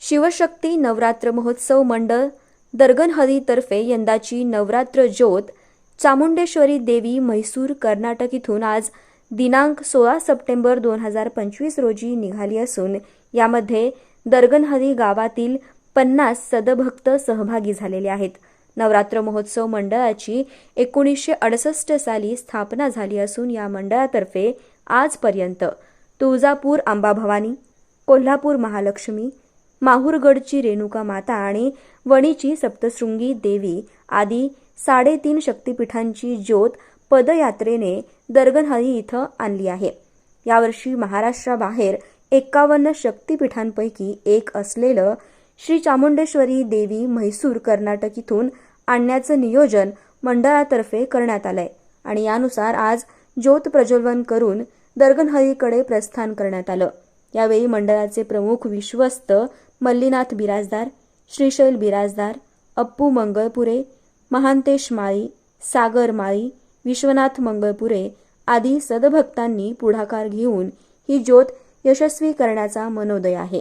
शिवशक्ती नवरात्र महोत्सव मंडळ दर्गनहरीतर्फे यंदाची नवरात्र ज्योत चामुंडेश्वरी देवी म्हैसूर कर्नाटक इथून आज दिनांक सोळा सप्टेंबर दोन हजार पंचवीस रोजी निघाली असून यामध्ये दर्गनहरी गावातील पन्नास सदभक्त सहभागी झालेले आहेत. नवरात्र महोत्सव मंडळाची एकोणीसशे अडसष्ट साली स्थापना झाली असून या मंडळातर्फे आजपर्यंत तुळजापूर आंबाभवानी कोल्हापूर महालक्ष्मी माहूरगडची रेणुका माता आणि वणीची सप्तशृंगी देवी आदी साडेतीन शक्तिपीठांची ज्योत पदयात्रेने दर्गनहळी इथं आणली आहे. यावर्षी महाराष्ट्राबाहेर एक्कावन्न शक्तिपीठांपैकी एक असलेलं श्री चामुंडेश्वरी देवी म्हैसूर कर्नाटक इथून आणण्याचं नियोजन मंडळातर्फे करण्यात आलंय आणि यानुसार आज ज्योत प्रज्वलन करून दर्गनहळीकडे प्रस्थान करण्यात आलं. यावेळी मंडळाचे प्रमुख विश्वस्त मल्लीनाथ बिराजदार श्रीशैल बिराजदार अप्पू मंगळपुरे महांतेश माळी सागर माळी विश्वनाथ मंगळपुरे आदी सदभक्तांनी पुढाकार घेऊन ही ज्योत यशस्वी करण्याचा मनोदय आहे.